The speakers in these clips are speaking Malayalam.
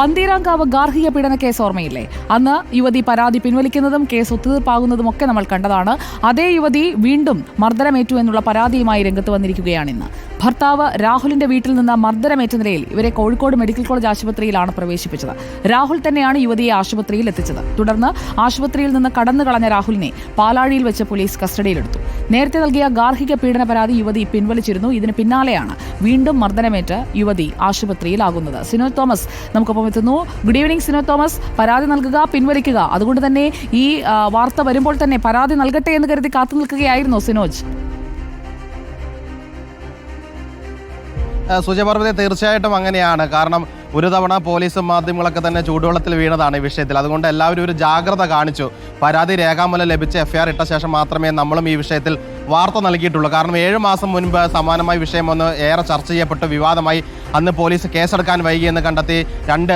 പന്തീരാങ്കാവ് ഗാർഹിക പീഡന കേസ് ഓർമ്മയില്ലേ? അന്ന് യുവതി പരാതി പിൻവലിക്കുന്നതും കേസ് ഒത്തുതീർപ്പാകുന്നതും ഒക്കെ നമ്മൾ കണ്ടതാണ്. അതേ യുവതി വീണ്ടും മർദ്ദനമേറ്റു എന്നുള്ള പരാതിയുമായി രംഗത്ത് വന്നിരിക്കുകയാണ് ഇന്ന്. ഭർത്താവ് രാഹുലിന്റെ വീട്ടിൽ നിന്ന് മർദ്ദനമേറ്റ നിലയിൽ ഇവരെ കോഴിക്കോട് മെഡിക്കൽ കോളേജ് ആശുപത്രിയിലാണ് പ്രവേശിപ്പിച്ചത്. രാഹുൽ തന്നെയാണ് യുവതിയെ ആശുപത്രിയിൽ എത്തിച്ചത്. തുടർന്ന് ആശുപത്രിയിൽ നിന്ന് കടന്നു കളഞ്ഞ രാഹുലിനെ പാലാഴിയിൽ വെച്ച് പോലീസ് കസ്റ്റഡിയിലെടുത്തു. നേരത്തെ നൽകിയ ഗാർഹിക പീഡന പരാതി യുവതി പിൻവലിച്ചിരുന്നു. ഇതിന് പിന്നാലെയാണ് വീണ്ടും മർദ്ദനമേറ്റ് യുവതി ആശുപത്രിയിലാകുന്നത്. സിനോ തോമസ് നമുക്കൊപ്പം എത്തുന്നു. Good evening Sino Thomas. പരാതി നൽകുക പിൻവലിക്കുക. അതുകൊണ്ട് തന്നെ ഈ വാർത്ത വരുമ്പോൾ തന്നെ പരാതി നൽകട്ടെ എന്ന് കരുതി കാത്തു നിൽക്കുകയായിരുന്നു സിനോജ്. സുജപർവതെ തീർച്ചയായിട്ടും അങ്ങനെയാണ്. കാരണം ഒരു തവണ പോലീസും മാധ്യമങ്ങളൊക്കെ തന്നെ ചൂടുവെള്ളത്തിൽ വീണതാണ് ഈ വിഷയത്തിൽ. അതുകൊണ്ട് എല്ലാവരും ഒരു ജാഗ്രത കാണിച്ചു. പരാതി രേഖാമൂലം ലഭിച്ച എഫ്ഐആർ ഇട്ട ശേഷം മാത്രമേ നമ്മളും ഈ വിഷയത്തിൽ വാർത്ത നൽകിയിട്ടുള്ളൂ. കാരണം ഏഴ് മാസം മുൻപ് സമാനമായ വിഷയം ഒന്ന് ഏറെ ചർച്ച ചെയ്യപ്പെട്ടു. വിവാദമായി അന്ന് പോലീസ് കേസെടുക്കാൻ വൈകിയെന്ന് കണ്ടെത്തി രണ്ട്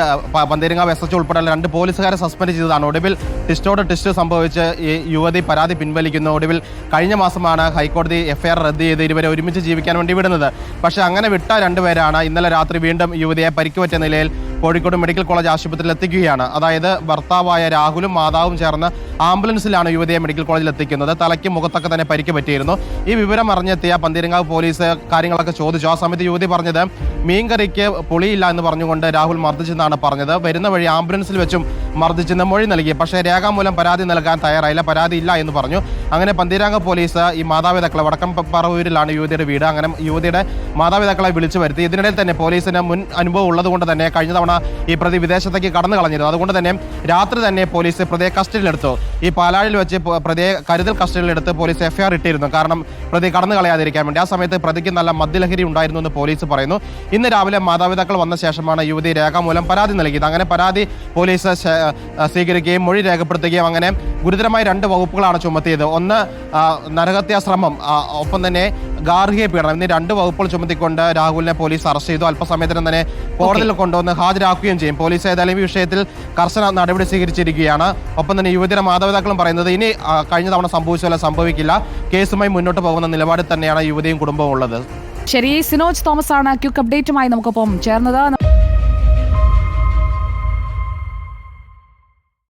പന്തീരങ്ങാവ് എസ് എച്ച് ഉൾപ്പെടെ രണ്ട് പോലീസുകാരെ സസ്പെൻഡ് ചെയ്തതാണ്. ഒടുവിൽ ടിസ്റ്റോട് ടിസ്റ്റ് സംഭവിച്ച് ഈ യുവതി പരാതി പിൻവലിക്കുന്നു. ഒടുവിൽ കഴിഞ്ഞ മാസമാണ് ഹൈക്കോടതി എഫ്ഐആർ റദ്ദ് ചെയ്ത് ഇരുവരെ ഒരുമിച്ച് ജീവിക്കാൻ വേണ്ടി വിടുന്നത്. പക്ഷേ അങ്ങനെ വിട്ട രണ്ടുപേരാണ് ഇന്നലെ രാത്രി വീണ്ടും യുവതിയെ പരിക്കുപറ്റിയ നിലയിൽ കോഴിക്കോട് മെഡിക്കൽ കോളേജ് ആശുപത്രിയിൽ എത്തിക്കുകയാണ്. അതായത് ഭർത്താവായ രാഹുലും മാതാവും ചേർന്ന് ആംബുലൻസിലാണ് യുവതിയെ മെഡിക്കൽ കോളേജിൽ എത്തിക്കുന്നത്. തലയ്ക്ക് മുഖത്തൊക്കെ തന്നെ പരിക്ക് പറ്റിയിരുന്നു. ഈ വിവരം അറിഞ്ഞെത്തിയ പന്തീരങ്കാവ് പോലീസ് കാര്യങ്ങളൊക്കെ ചോദിച്ചു. ആ സമയത്ത് യുവതി പറഞ്ഞത് മീൻകറിക്ക് പുളിയില്ല എന്ന് പറഞ്ഞുകൊണ്ട് രാഹുൽ മർദ്ദിച്ചെന്നാണ് പറഞ്ഞത്. വരുന്ന വഴി ആംബുലൻസിൽ വെച്ചും മർദ്ദിച്ചെന്ന് മൊഴി നൽകി പക്ഷേ രേഖാമൂലം പരാതി നൽകാൻ തയ്യാറായില്ല. പരാതി ഇല്ല എന്ന് പറഞ്ഞു. അങ്ങനെ പന്തീരാങ്ക പോലീസ് ഈ മാതാപിതാക്കളെ വടക്കം പറവൂരിലാണ് യുവതിയുടെ വീട്. അങ്ങനെ യുവതിയുടെ മാതാപിതാക്കളെ വിളിച്ചു വരുത്തി. ഇതിനിടയിൽ തന്നെ പോലീസിന് മുൻ അനുഭവം ഉള്ളതുകൊണ്ട് തന്നെ കഴിഞ്ഞ തവണ ഈ പ്രതി വിദേശത്തേക്ക് കടന്നു കളഞ്ഞിരുന്നു. അതുകൊണ്ട് തന്നെ രാത്രി തന്നെ പോലീസ് പ്രതിയെ കസ്റ്റഡിയിലെടുത്തു. ഈ പാലാഴിൽ വെച്ച് പ്രതിയെ കരുതൽ കസ്റ്റഡിയിലെടുത്ത് പോലീസ് എഫ്ഐആർ ഇട്ടിരുന്നു. കാരണം പ്രതി കടന്നു കളയാതിരിക്കാൻ വേണ്ടി ആ സമയത്ത് പ്രതിക്ക് നല്ല മദ്യലഹരി ഉണ്ടായിരുന്നു എന്ന് പോലീസ് പറയുന്നു. ഇന്ന് രാവിലെ മാതാപിതാക്കൾ വന്ന ശേഷമാണ് യുവതി രേഖാമൂലം പരാതി നൽകിയത്. അങ്ങനെ പരാതി പോലീസ് സ്വീകരിക്കുകയും മൊഴി രേഖപ്പെടുത്തുകയും അങ്ങനെ ഗുരുതരമായ രണ്ട് വകുപ്പുകളാണ് ചുമത്തിയത്. ഒന്ന് നരഹത്യാശ്രമം നരഹത്യാ ശ്രമം ആ, ഒപ്പം തന്നെ ഗാർഹിക പീഡനം. എന്നീ രണ്ട് വകുപ്പുകൾ ചുമത്തിക്കൊണ്ട് രാഹുലിനെ പോലീസ് അറസ്റ്റ് ചെയ്തു. അല്പസമയത്തിനും തന്നെ കോടതിയിൽ കൊണ്ടുവന്ന് ഹാജരാക്കുകയും ചെയ്യും. പോലീസ് ഏതായാലും ഈ വിഷയത്തിൽ കർശന നടപടി സ്വീകരിച്ചിരിക്കുകയാണ്. ഒപ്പം തന്നെ യുവതിയുടെ മാതാപിതാക്കളും പറയുന്നത് ഇനി കഴിഞ്ഞ തവണ സംഭവിച്ചതല്ല സംഭവിക്കില്ല. കേസുമായി മുന്നോട്ട് പോകുന്ന നിലപാടിൽ തന്നെയാണ് യുവതിയും കുടുംബവും ഉള്ളത്. ശരി സിനോജ് തോമസ് ആണ് ക്യുക്ക് അപ്ഡേറ്റുമായി നമുക്കൊപ്പം ചേർന്നത്.